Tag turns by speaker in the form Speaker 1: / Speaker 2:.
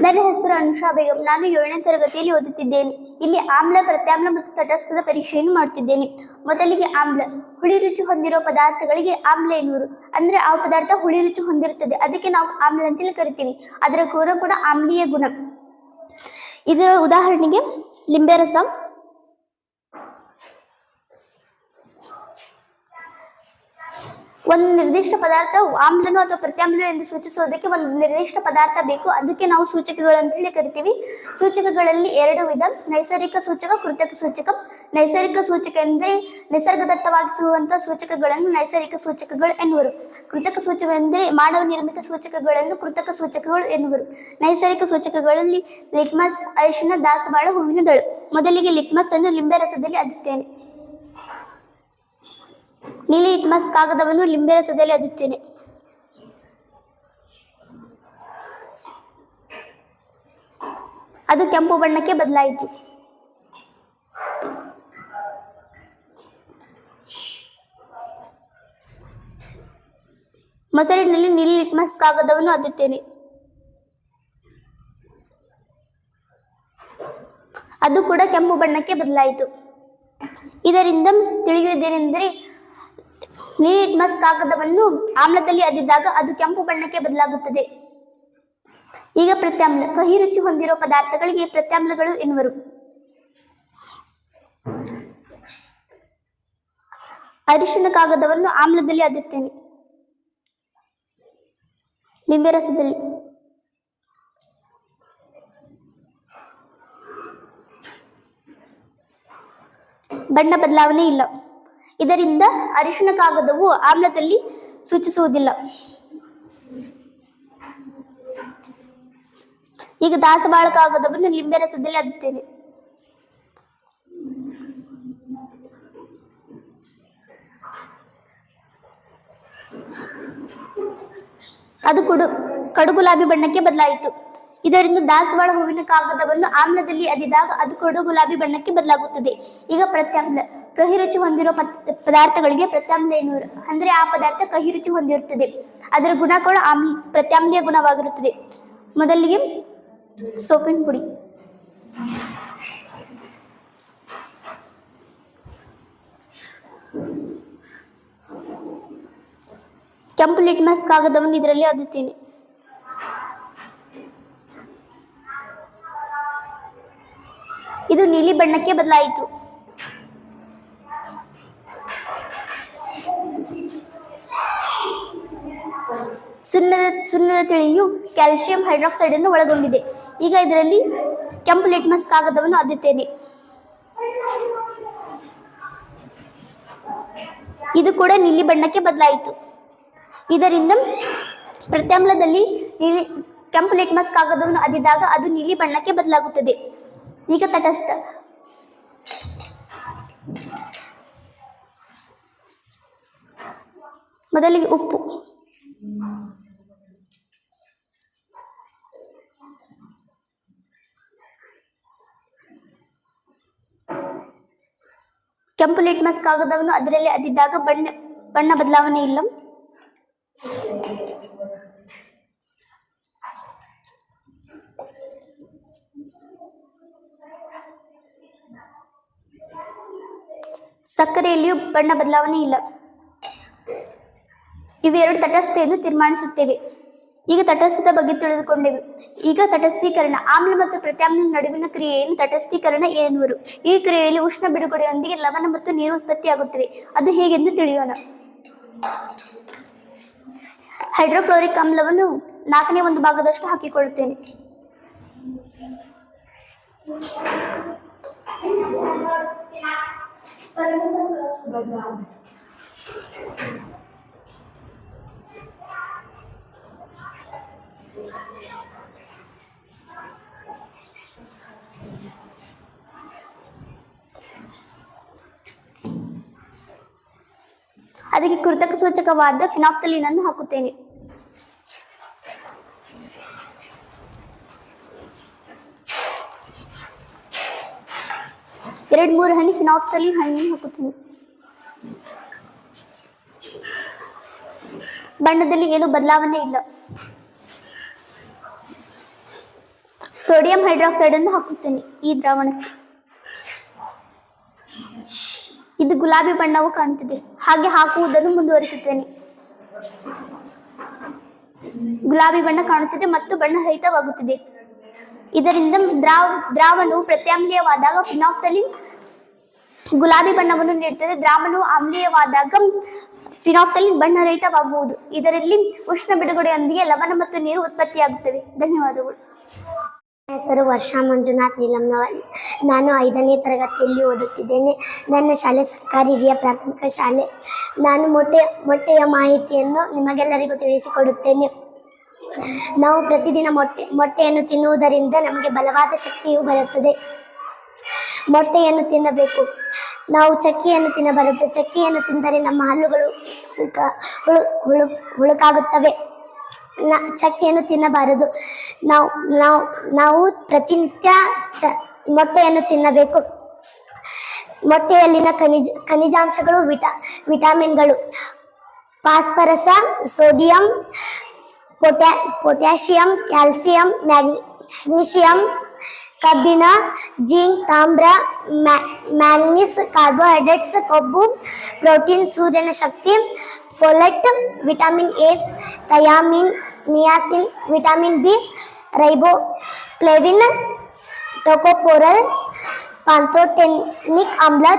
Speaker 1: ನನ್ನ ಹೆಸರು ಅನುಷಾ ಬೇಗಂ. ನಾನು ಏಳನೇ ತರಗತಿಯಲ್ಲಿ ಓದುತ್ತಿದ್ದೇನೆ. ಇಲ್ಲಿ ಆಮ್ಲ, ಪ್ರತ್ಯಾಮ್ಲ ಮತ್ತು ತಟಸ್ಥದ ಪರೀಕ್ಷೆಯನ್ನು ಮಾಡುತ್ತಿದ್ದೇನೆ. ಮೊದಲಿಗೆ ಆಮ್ಲ. ಹುಳಿ ರುಚಿ ಹೊಂದಿರುವ ಪದಾರ್ಥಗಳಿಗೆ ಆಮ್ಲ ಎನ್ನುವರು. ಅಂದ್ರೆ ಆ ಪದಾರ್ಥ ಹುಳಿ ರುಚಿ ಹೊಂದಿರುತ್ತದೆ. ಅದಕ್ಕೆ ನಾವು ಆಮ್ಲ ಅಂತೇಳಿ ಕರಿತೀವಿ. ಅದರ ಗುಣ ಕೂಡ ಆಮ್ಲೀಯ ಗುಣ. ಇದರ ಉದಾಹರಣೆಗೆ ಲಿಂಬೆ ರಸ ಒಂದು ನಿರ್ದಿಷ್ಟ ಪದಾರ್ಥವು ಆಮ್ಲನು ಅಥವಾ ಪ್ರತ್ಯಾಮ್ಲನು ಎಂದು ಸೂಚಿಸುವುದಕ್ಕೆ ಒಂದು ನಿರ್ದಿಷ್ಟ ಪದಾರ್ಥ ಬೇಕು. ಅದಕ್ಕೆ ನಾವು ಸೂಚಕಗಳು ಅಂತ ಹೇಳಿ ಕರಿತೀವಿ. ಸೂಚಕಗಳಲ್ಲಿ ಎರಡು ವಿಧ. ನೈಸರ್ಗಿಕ ಸೂಚಕ, ಕೃತಕ ಸೂಚಕ. ನೈಸರ್ಗಿಕ ಸೂಚಕ ಎಂದರೆ ನಿಸರ್ಗದತ್ತವಾಗಿಸುವಂತಹ ಸೂಚಕಗಳನ್ನು ನೈಸರ್ಗಿಕ ಸೂಚಕಗಳು ಎನ್ನುವರು. ಕೃತಕ ಸೂಚಕವೆಂದರೆ ಮಾನವ ನಿರ್ಮಿತ ಸೂಚಕಗಳನ್ನು ಕೃತಕ ಸೂಚಕಗಳು ಎನ್ನುವರು. ನೈಸರ್ಗಿಕ ಸೂಚಕಗಳಲ್ಲಿ ಲಿಟ್ಮಸ್ ಅರಿಶಿನ ದಾಸಬಾಳ ಹೂವಿನ ದಳು. ಮೊದಲಿಗೆ ಲಿಟ್ಮಸ್ ಅನ್ನು ಲಿಂಬೆ ರಸದಲ್ಲಿ ಅದ್ದುತ್ತೇನೆ. ನೀಲಿ ಲಿಟ್ಮಸ್ ಕಾಗದವನ್ನು ಲಿಂಬೆ ರಸದಲ್ಲಿ ಅದುತ್ತೇನೆ ಅದು ಕೆಂಪು ಬಣ್ಣಕ್ಕೆ ಬದಲಾಯಿತು. ಮೊಸರಿನಲ್ಲಿ ನೀಲಿ ಲಿಟ್ಮಸ್ ಕಾಗದವನ್ನು ಅದುತ್ತೇನೆ ಅದು ಕೂಡ ಕೆಂಪು ಬಣ್ಣಕ್ಕೆ ಬದಲಾಯಿತು. ಇದರಿಂದ ತಿಳಿಯುವುದೇನೆಂದರೆ ನೀಲಿ ಲಿಟ್ಮಸ್ ಕಾಗದವನ್ನು ಆಮ್ಲದಲ್ಲಿ ಅದಿದ್ದಾಗ ಅದು ಕೆಂಪು ಬಣ್ಣಕ್ಕೆ ಬದಲಾಗುತ್ತದೆ. ಈಗ ಪ್ರತ್ಯಾಮ್ಲ ಕಹಿ ರುಚಿ ಹೊಂದಿರುವ ಪದಾರ್ಥಗಳಿಗೆ ಪ್ರತ್ಯಾಮ್ಲಗಳು ಎನ್ನುವರು. ಅರಿಶಿನ ಕಾಗದವನ್ನು ಆಮ್ಲದಲ್ಲಿ ಅದ್ದುತ್ತೇನೆ ನಿಂಬೆ ರಸದಲ್ಲಿ ಬಣ್ಣ ಬದಲಾವಣೆ ಇಲ್ಲ. ಇದರಿಂದ ಅರಿಶಿನ ಕಾಗದವು ಆಮ್ಲದಲ್ಲಿ ಸೂಚಿಸುವುದಿಲ್ಲ. ಈಗ ದಾಸವಾಳ ಕಾಗದವನ್ನು ಲಿಂಬೆ ರಸದಲ್ಲಿ ಅದ್ದೇನೆ ಅದು ಕುಡು, ಕಡು ಗುಲಾಬಿ ಬಣ್ಣಕ್ಕೆ ಬದಲಾಯಿತು. ಇದರಿಂದ ದಾಸವಾಳ ಹೂವಿನ ಕಾಗದವನ್ನು ಆಮ್ಲದಲ್ಲಿ ಅದಿದಾಗ ಅದು ಕಡು ಗುಲಾಬಿ ಬಣ್ಣಕ್ಕೆ ಬದಲಾಗುತ್ತದೆ. ಈಗ ಪ್ರತ್ಯಾಮ್ಲ ಕಹಿ ರುಚಿ ಹೊಂದಿರೋ ಪದಾರ್ಥಗಳಿಗೆ ಪ್ರತ್ಯಾಮ್ಲ ಎನ್ನುವರು ಅಂದ್ರೆ ಆ ಪದಾರ್ಥ ಕಹಿ ರುಚಿ ಹೊಂದಿರುತ್ತದೆ. ಅದರ ಗುಣ ಕೂಡ ಆಮ್ಲ ಪ್ರತ್ಯಾಮ್ಲೀಯ ಗುಣವಾಗಿರುತ್ತದೆ. ಮೊದಲಿಗೆ ಸೋಪಿನ ಪುಡಿ. ಕೆಂಪು ಲಿಟ್ಮಸ್ ಕಾಗದವನ್ನು ಇದರಲ್ಲಿ ಅದುತ್ತೇನೆ ಇದು ನೀಲಿ ಬಣ್ಣಕ್ಕೆ ಬದಲಾಯಿತು. ಸುಣ್ಣದ ಸುಣ್ಣದ ತಿಳಿಯು ಕ್ಯಾಲ್ಸಿಯಂ ಹೈಡ್ರಾಕ್ಸೈಡ್ ಅನ್ನು ಒಳಗೊಂಡಿದೆ. ಈಗ ಇದರಲ್ಲಿ ಕೆಂಪು ಲಿಟ್ಮಸ್ ಕಾಗದವನ್ನು ಅದ್ದುತ್ತೇನೆ ಇದು ಕೂಡ ನೀಲಿ ಬಣ್ಣಕ್ಕೆ ಬದಲಾಯಿತು. ಇದರಿಂದ ಪ್ರತ್ಯಾಮ್ಲದಲ್ಲಿ ನೀಲಿ ಕೆಂಪು ಲಿಟ್ಮಸ್ ಕಾಗದವನ್ನು ಅದಿದಾಗ ಅದು ನೀಲಿ ಬಣ್ಣಕ್ಕೆ ಬದಲಾಗುತ್ತದೆ. ಈಗ ತಟಸ್ಥ. ಮೊದಲಿಗೆ ಉಪ್ಪು. ಕೆಂಪು ಲಿಟ್ಮಸ್ ಕಾಗದವನ್ನು ಅದರಲ್ಲಿ ಅದಿದ್ದಾಗ ಬಣ್ಣ ಬಣ್ಣ ಬದಲಾವಣೆ ಇಲ್ಲ. ಸಕ್ಕರೆಯಲ್ಲಿಯೂ ಬಣ್ಣ ಬದಲಾವಣೆ ಇಲ್ಲ. ಇವೆರಡು ತಟಸ್ಥೆಯನ್ನು ತೀರ್ಮಾನಿಸುತ್ತೇವೆ. ಈಗ ತಟಸ್ಥದ ಬಗ್ಗೆ ತಿಳಿದುಕೊಂಡೆವು. ಈಗ ತಟಸ್ಥೀಕರಣ, ಆಮ್ಲ ಮತ್ತು ಪ್ರತ್ಯಾಮ್ಲ ನಡುವಿನ ಕ್ರಿಯೆಯನ್ನು ತಟಸ್ಥೀಕರಣ ಎನ್ನುವರು. ಈ ಕ್ರಿಯೆಯಲ್ಲಿ ಉಷ್ಣ ಬಿಡುಗಡೆಯೊಂದಿಗೆ ಲವಣ ಮತ್ತು ನೀರು ಉತ್ಪತ್ತಿಯಾಗುತ್ತವೆ. ಅದು ಹೇಗೆಂದು ತಿಳಿಯೋಣ. ಹೈಡ್ರೋಕ್ಲೋರಿಕ್ ಆಮ್ಲವನ್ನು ನಾಲ್ಕನೇ ಒಂದು ಭಾಗದಷ್ಟು ಹಾಕಿಕೊಳ್ಳುತ್ತೇನೆ. ಅದಕ್ಕೆ ಕೃತಕ ಸೂಚಕವಾದ ಫಿನಾಫ್ತಲೀನ್ ಅನ್ನು ಹಾಕುತ್ತೇನೆ. ಎರಡು ಮೂರು ಹನಿ ಫಿನಾಫ್ತಲೀನ್ ಹಣ್ಣನ್ನು ಹಾಕುತ್ತೇನೆ. ಬಣ್ಣದಲ್ಲಿ ಏನು ಬದಲಾವಣೆ ಇಲ್ಲ. ಸೋಡಿಯಂ ಹೈಡ್ರಾಕ್ಸೈಡ್ ಅನ್ನು ಹಾಕುತ್ತೇನೆ ಈ ದ್ರಾವಣಕ್ಕೆ. ಇದು ಗುಲಾಬಿ ಬಣ್ಣವು ಕಾಣುತ್ತಿದೆ. ಹಾಗೆ ಹಾಕುವುದನ್ನು ಮುಂದುವರಿಸುತ್ತೇನೆ. ಗುಲಾಬಿ ಬಣ್ಣ ಕಾಣುತ್ತಿದೆ ಮತ್ತು ಬಣ್ಣ ರಹಿತವಾಗುತ್ತಿದೆ. ಇದರಿಂದ ದ್ರಾವ, ದ್ರಾವಣವು ಪ್ರತ್ಯಾಮ್ಲೀಯವಾದಾಗ ಫಿನಾಫ್ತಲಿನ್ ಗುಲಾಬಿ ಬಣ್ಣವನ್ನು ನೀಡುತ್ತದೆ. ದ್ರಾವಣವು ಆಮ್ಲೀಯವಾದಾಗ ಫಿನಾಫ್ತಲಿನ್ ಬಣ್ಣರಹಿತವಾಗುವುದು ಇದರಲ್ಲಿ ಉಷ್ಣ ಬಿಡುಗಡೆಯೊಂದಿಗೆ ಲವಣ ಮತ್ತು ನೀರು ಉತ್ಪತ್ತಿಯಾಗುತ್ತವೆ. ಧನ್ಯವಾದಗಳು.
Speaker 2: ಹೆಸರು ವರ್ಷಾ ಮಂಜುನಾಥ್ ನೀಲಂನವರ್ ನಾನು ಐದನೇ ತರಗತಿಯಲ್ಲಿ ಓದುತ್ತಿದ್ದೇನೆ. ನನ್ನ ಶಾಲೆ ಸರ್ಕಾರಿ ಹಿರಿಯ ಪ್ರಾಥಮಿಕ ಶಾಲೆ. ನಾನು ಮೊಟ್ಟೆ, ಮೊಟ್ಟೆಯ ಮಾಹಿತಿಯನ್ನು ನಿಮಗೆಲ್ಲರಿಗೂ ತಿಳಿಸಿಕೊಡುತ್ತೇನೆ. ನಾವು ಪ್ರತಿದಿನ ಮೊಟ್ಟೆ, ಮೊಟ್ಟೆಯನ್ನು ತಿನ್ನುವುದರಿಂದ ನಮಗೆ ಬಲವಾದ ಶಕ್ತಿಯು ಬರುತ್ತದೆ. ಮೊಟ್ಟೆಯನ್ನು ತಿನ್ನಬೇಕು. ನಾವು ಚಕ್ಕಿಯನ್ನು ತಿನ್ನಬಾರದು. ಚಕ್ಕಿಯನ್ನು ತಿಂದರೆ ನಮ್ಮ ಹಲ್ಲುಗಳು ಹುಳು ಹುಳು, ಹುಳುಕಾಗುತ್ತವೆ. ಚಕ್ಕಿಯನ್ನು ತಿನ್ನಬಾರದು. ನಾವು ನಾವು ನಾವು ಪ್ರತಿನಿತ್ಯ ಚ, ಮೊಟ್ಟೆಯನ್ನು ತಿನ್ನಬೇಕು. ಮೊಟ್ಟೆಯಲ್ಲಿನ ಖನಿಜ, ಖನಿಜಾಂಶಗಳು, ವಿಟ, ವಿಟಾಮಿನ್ಗಳು. ಫಾಸ್ಫರಸ, ಸೋಡಿಯಂ, ಪೊಟ್ಯಾ, ಪೊಟ್ಯಾಷಿಯಂ, ಕ್ಯಾಲ್ಸಿಯಂ ಮ್ಯಾಗ್ನಿ ಮ್ಯಾಗ್ನೀಷಿಯಂ, ಕಬ್ಬಿಣ, ಜಿಂಕ್, ತಾಮ್ರ, ಮ್ಯಾ- ಮ್ಯಾಂಗ್ನೀಸ್, ಕಾರ್ಬೋಹೈಡ್ರೇಟ್ಸ್, ಕೊಬ್ಬು, ಪ್ರೋಟೀನ್, ಸೂರ್ಯನ ಶಕ್ತಿ folate vitamin A thiamine niacin vitamin B riboflavin tocopherol pantothenic अम्ल